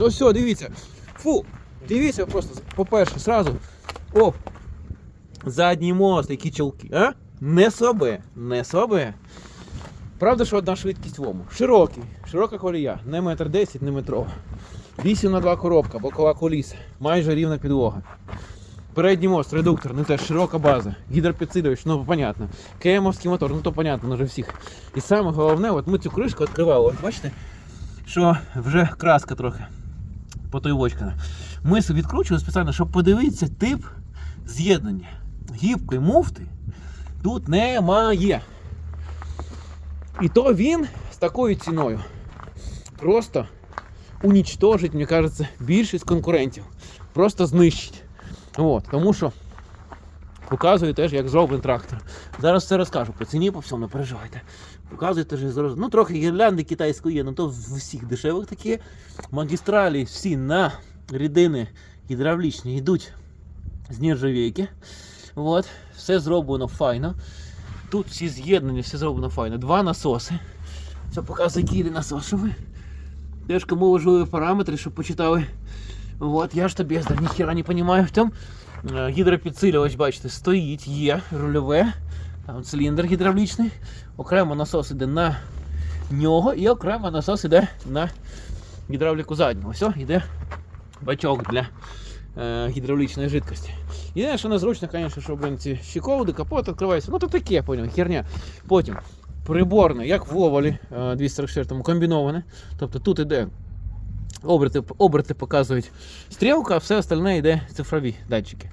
Ну все, дивіться. Фу, дивіться просто, по-перше, сразу. Оп. Задній мост, які чолки, а? Не слабе, не слабе. Правда, що одна швидкість в ому. Широкий, широка колія, не метр десять, не метрова. 8 на 2 коробка, бокова коліса, майже рівна підлога. Передній мост, редуктор, ну теж широка база. Гідропідсилювач, ну понятно. КМовський мотор, ну то понятно, ну вже всіх. І саме головне, от ми цю кришку відкривали, от бачите, що вже краска трохи потойвочкана. Ми собі відкручували спеціально, щоб подивитися тип з'єднання. Гібкої муфти тут немає. І то він з такою ціною просто унічтожить, мені кажеться, більшість конкурентів. Просто знищить. От, тому що показую теж, як зроблений трактор. Зараз все розкажу по ціні, по всьому, не переживайте. Показую теж зараз. Ну, трохи гірлянди китайської є, ну то в усіх дешевих такі. Магістралі всі на рідини гідравлічні йдуть з нержавійки. От, все зроблено файно. Тут всі з'єднані, все зроблено файно. Два насоси. Це показує, який йде насос, що ви. Теж кому важливі параметри, щоб почитали. От, я ж тобі ніхіра не розумію в тому. Е, Гідропідсилювач, бачите, стоїть, є рульове, там циліндр гідравлічний, окремо насос іде на нього і окремо насос іде на гідравліку заднього. Все, йде бачок для е, гідравлічної жидкості. Єдине, що незручно, звісно, що блин, ці щеколди, капот відкривається. Ну то таке, поняв, херня. Потім приборне, як в Овалі е, 244 комбіноване. Тобто тут іде оберти, оберти показують стрілка, а все остальне йде цифрові датчики.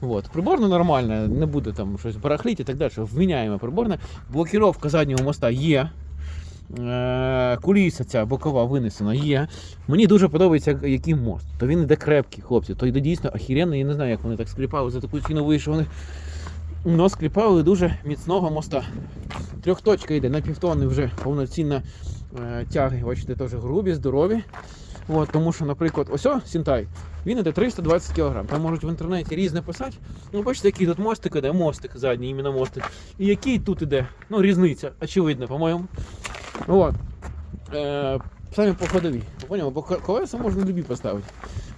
От. Приборне нормальне, не буде там щось барахліти і так далі. Вміняємо приборне. Блокіровка заднього моста є. Е, Куліса ця бокова винесена є. Мені дуже подобається, який мост. То він іде крепкий, хлопці. То йде дійсно охеренний. Я не знаю, як вони так скліпали за таку ціну вийшов. Вони но скліпали дуже міцного моста. Трьохточка йде на півтонни вже повноцінна е, тяги. Бачите, теж грубі, здорові. От, тому що, наприклад, ось о, Сінтай, він іде 320 кг. Там можуть в інтернеті різне писати. Ну, бачите, який тут мостик іде, мостик задній, іменно мостик. І який тут іде. Ну, різниця, очевидно, по-моєму. От. Е, самі по ходові. Поняв? Бо колеса можна любі поставити.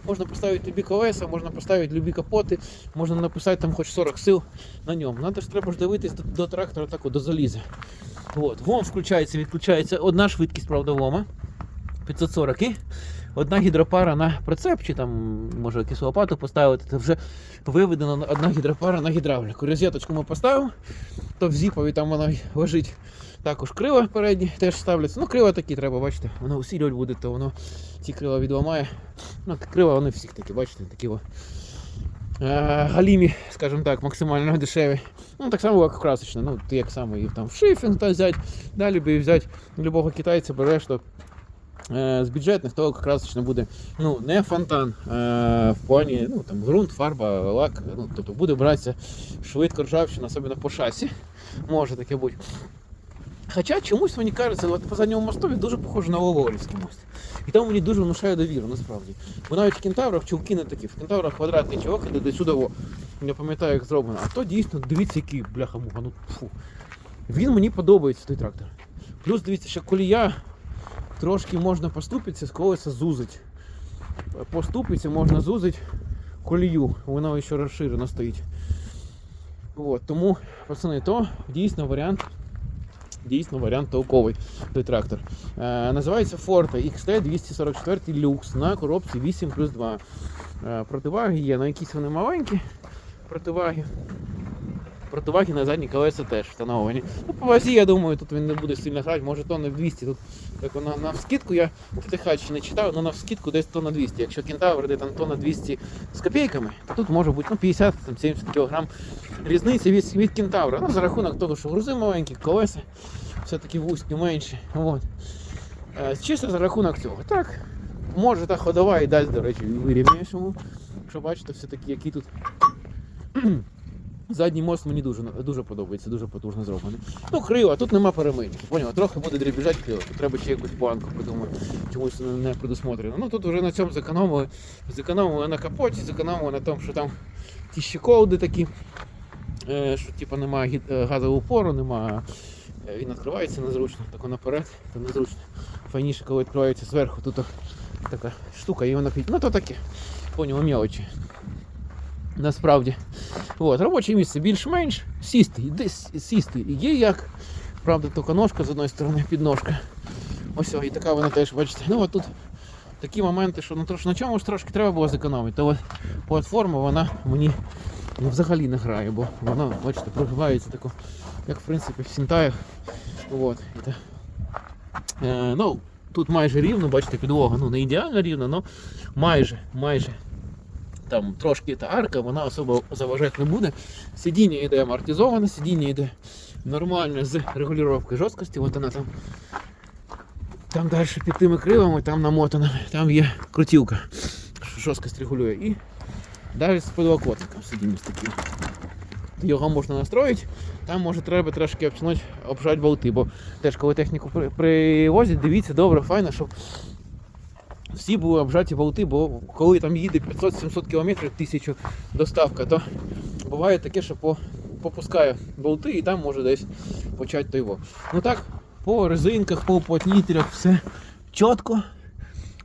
Можна поставити любі колеса, можна поставити любі капоти, можна написати там хоч 40 сил на ньому. Надо ж треба ж дивитись до, до трактора таку, до заліза. От. Вон включається, відключається одна швидкість, правда, вома. 540 і одна гідропара на прицеп, чи там може якусь лопату поставити, це вже виведена одна гідропара на гідравліку. Розеточку ми поставив, то в зіпові там вона лежить також крила передні теж ставляться. Ну, крила такі треба, бачите, воно усилювати буде, то воно ці крила відламає. Ну, крила вони всіх такі, бачите, такі о, е, галімі, скажімо так, максимально дешеві. Ну, так само, як красочно. Ну, ти як саме і там в шифінг та взяти, далі би взяти любого китайця береш, то з бюджетних то красочно буде ну, не фонтан е, в плані ну, там, ґрунт, фарба, лак. Ну, тобто буде братися швидко ржавчина, особливо по шасі. Може таке бути. Хоча чомусь мені кажеться, от по задньому мосту дуже похожий на Ловорівський мост. І тому мені дуже внушає довіру, насправді. Бо навіть в кентаврах чулки не такі. В кентаврах квадратний чувак іде до сюди, о, не пам'ятаю, як зроблено. А то дійсно, дивіться, який бляха-муха, ну фу. Він мені подобається той трактор. Плюс дивіться, що колія трошки можна поступитися, з колеса зузить. Поступиться, можна зузить колію, вона ще розширено стоїть. От, тому, пацани, то дійсно варіант дійсно варіант толковий той трактор. Е, називається Forte XT 244 Lux на коробці 8 плюс 2. Е, противаги є, на якісь вони маленькі противаги. Противаги на задні колеса теж встановлені. Ну, по вазі, я думаю, тут він не буде сильно грати, може тонни 200. Тут як на, на вскидку я ТТХ не читав, але на вскидку десь тонна 200. Якщо кентавр де там тонна 200 з копійками, то тут може бути ну, 50-70 кг різниці від, від кентавра. Ну, за рахунок того, що грузи маленькі, колеса все-таки вузькі менші. От. Е, Чисто за рахунок цього. Так, може та ходова і дасть, до речі, вирівняєш йому. Якщо бачите, все-таки який тут. Задній мост мені дуже дуже подобається, дуже потужно зроблений. Ну, крила, тут нема перемички. Поняв, трохи буде дрібіжати крила. Тут треба ще якусь планку придумати. Чомусь не- предусмотрено. Ну тут вже на цьому зекономили. Зекономили на капоті, зекономили на тому, що там ті щеколди такі, е, що типу немає е, газового упору, немає. е, Він відкривається незручно, так наперед, то незручно. Файніше, коли відкривається зверху, тут така штука, і вона. Ну то таке. Поняв, мелочі. Насправді. От, робоче місце більш-менш. Сісти, десь сісти є як. Правда, тільки ножка з одної сторони, підножка. Ось і така вона теж, бачите. Ну от тут такі моменти, що ну, на чому ж трошки треба було зекономити. То от платформа вона мені ну, взагалі не грає, бо вона, бачите, прогибається тако, як в принципі в сінтаях. От. І Е, ну, тут майже рівно, бачите, підлога. Ну, не ідеально рівно, але майже, майже. Там трошки та арка, вона особо заважати не буде. Сидіння йде амортизоване, сидіння йде нормально з регулювання жорсткості. От вона там. Там далі під тими кривами, там намотано, там є крутілка, що жорсткость регулює. І далі з подлокотником сидіння з таким. Його можна настроїти, там може треба трошки обтянути, обжати болти, бо теж коли техніку привозять, дивіться добре, файно, щоб всі були обжаті болти, бо коли там їде 500-700 км, 1000 доставка, то буває таке, що по, попускає болти і там може десь почати той. Ну так, по резинках, по уплотнителях все чітко,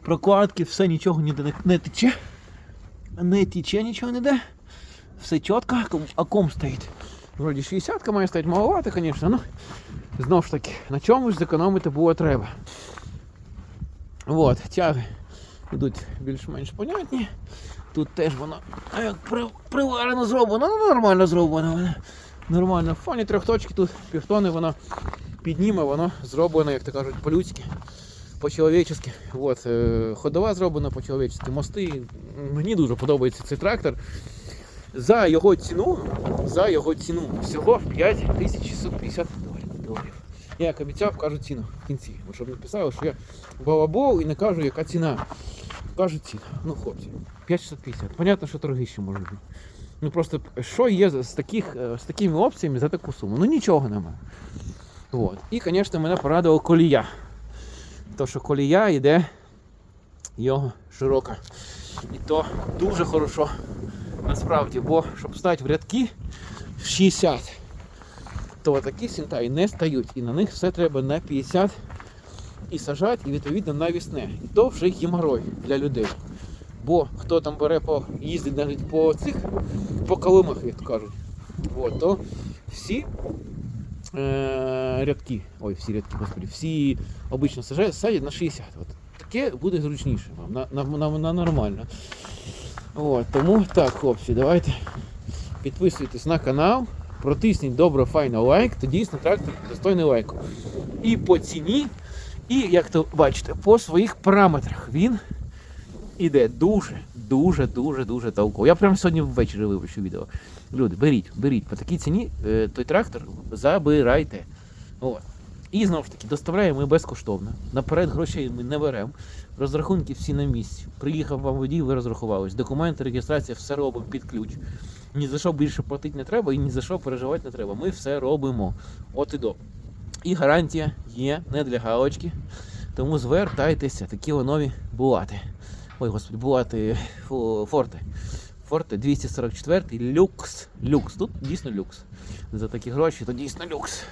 прокладки, все нічого ніде не, не тече. Не тече нічого не де. Все чітко, а ком стоїть. Вроді 60 має стоїть маловато, звісно, ну знову ж таки, на чомусь зекономити було треба. От, тяги йдуть більш-менш понятні. Тут теж воно як приварено зроблено, ну нормально зроблено. Нормально. В фоні трьох точки тут півтони воно підніме, воно зроблено, як то кажуть, по-людськи, по-чоловічески. От, е, ходова зроблена по-чоловічески. Мости. Мені дуже подобається цей трактор. За його ціну, за його ціну всього 5650 доларів. Я як обіцяв, кажу ціну в кінці. Бо щоб не писали, що я балабол і не кажу, яка ціна. Кажу ціну. Ну, хлопці, 5650. Понятно, що торги можуть бути. Ну просто що є з таких, е, з такими опціями за таку суму? Ну нічого немає. От. І, звісно, мене порадила колія. То, що колія йде його широка. І то дуже хорошо насправді, бо щоб стати в рядки в 60, то такі сінтаї не стають. І на них все треба на 50 і сажати, і відповідно навісне. І то вже геморой для людей. Бо хто там бере по їздить навіть по цих по калимах, як кажуть, от, то всі е, рядки, ой, всі рядки, господи, всі обично сажають, садять на 60. От. Таке буде зручніше вам, на, на, на, на нормально. От, тому так, хлопці, давайте підписуйтесь на канал, протисніть добре, файно лайк, то дійсно трактор достойний лайку. І по ціні, і як то бачите, по своїх параметрах він іде дуже, дуже, дуже, дуже толково. Я прямо сьогодні ввечері випущу відео. Люди, беріть, беріть по такій ціні е, той трактор забирайте. От. І знову ж таки, доставляємо ми безкоштовно. Наперед грошей ми не беремо. Розрахунки всі на місці. Приїхав вам водій, ви розрахувались. Документи, реєстрація, все робимо під ключ. Ні за що більше платити не треба і ні за що переживати не треба. Ми все робимо. От і до. І гарантія є не для галочки. Тому звертайтеся, такі нові булати. Ой, господи, булати фу, форти. Форте 244 люкс. Люкс. Тут дійсно люкс. За такі гроші, то дійсно люкс.